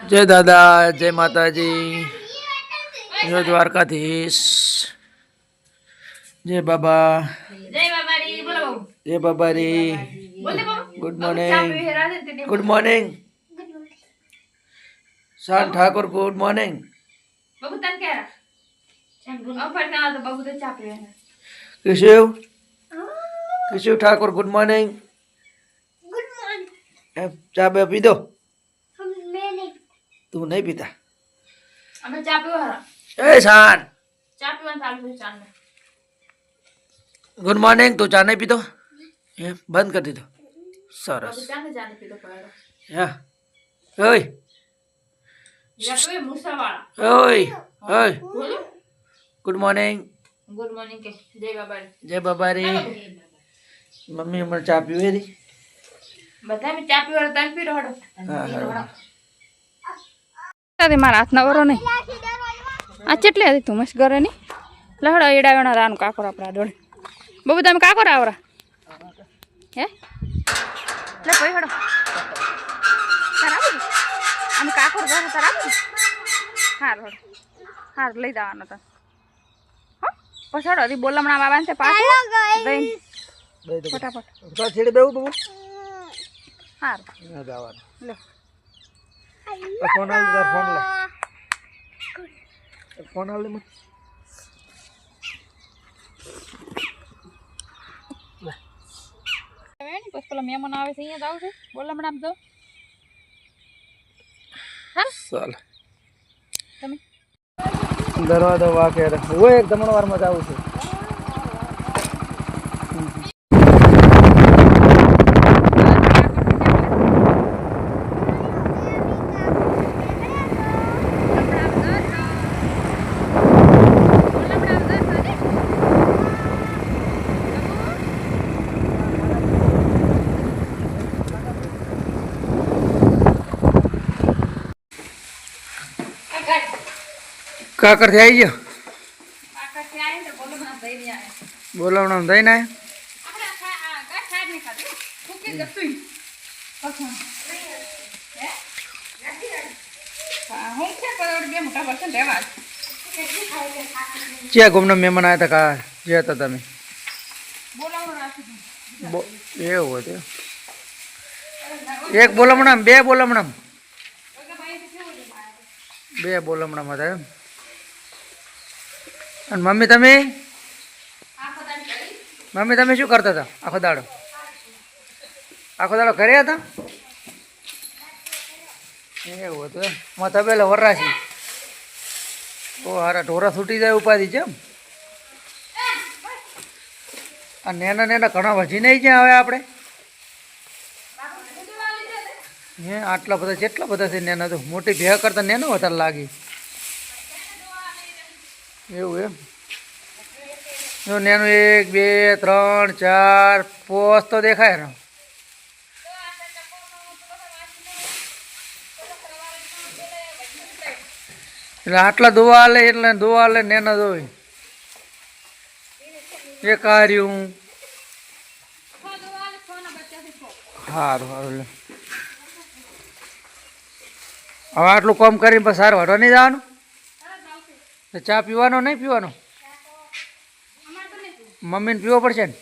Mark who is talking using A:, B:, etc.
A: જય દાદા જય માતાજી જય દ્વારકાધીશ જય બાબા
B: જય બાબારી બોલો બહુ
A: જય બાબારી
B: બોલતે બહુ
A: ગુડ
B: ચા
A: મોર્નિંગ.
B: પીવી હે રાધે તે
A: good morning. Shaan Thakor good morning.
B: બહુ તન કે અફર ના તો બહુ તો ચા પીવે હે
A: Keshav? Keshav Thakor good morning. એમ ચા બે પી દો. તું નહીં પીતા?
B: અમે ચા પીવા હરા.
A: એ શાન
B: ચા પીવાનું ચાલુ છે ચાલ
A: ગુડ મોર્નિંગ તું ચા નહીં પીતો? એમ બંધ કરી દીધો. સરસ.
B: બધું ચા ને ચા ને પીતો પડે
A: હા. ઓય.
B: યા પીવે મુસા વાળા
A: ઓય ઓય.
B: બોલો.
A: ગુડ મોર્નિંગ
B: ગુડ મોર્નિંગ કે જય બાબારી.
A: જય બાબારી. મમ્મી હમણાં ચા પીવે રી?
B: બધા મે ચા પીવા તન પી રહડો
A: હા હા.
C: અરે મારા હાથના વરો નહીં. આ ચેટલી હતી તું મસ્ત ઘરે ની લહડો એડાવણા રાનું કાકોર આપણા દોડે. બબુ તમે કાકોર આવરા? હે? લે ભાઈ હડો. તાર આવું આમ કાકોર ઘરે તાર આવું હાર હડો. હાર લઈ જવાનો હો? પછી હડો હજી બોલમણા બાબા ને પાછું. દઈ ફટાફટ.
A: બેવું બબુ?
C: હાર.
A: જવાનું.
C: લે.
A: ફોન આલ તાર ફોન લે. ફોન આલ મને
C: ને પછી પેલા મહેમાન આવે છે અહીંયા જ આવશે બોલમણા તો
A: ચાલ.
C: તમે.
A: દરવાજો વાકે રે હું એક ગમણવારમાં જ આવું છું. કાકરથી આવી ગયો? બોલાવણા થઈ ને ક્યાં ગુમના મહેમાન આવ્યા હતા કા? જે હતા તમે? બો- એવું હતું એક બોલમણા બે બોલમણા બે બોલમણા હતા એમ. અને મમ્મી તમે? મમ્મી તમે શું કરતા હતા આખો દાડો? આખો દાડો ઘરે હતા? એવું હતું એમ. માં તબેલા વરરાશી ઓ હારા ઢોરા છૂટી જાય ઉપાધિ છે એમ. આ નેના નેના ઘણા વધી નહીં છે હવે આપણે. હે આટલા બધા કેટલા બધા છે નેના તો મોટી ભેગા કરતા નેનો વધારે લાગી. એવું એમ? નેનું એક, બે, ત્રણ, ચાર પોસ તો દેખાય ને. એટલે આટલા ધોવા લે એટલે દોવા લે નેના દોય એ કાર્યું સારું સારું લે. હવે આટલું કામ કરીને પછી સારું હટવા નહીં જવાનું? ચા પીવાનો નહીં પીવાનો? મમ્મીને પીવો પડશે ને?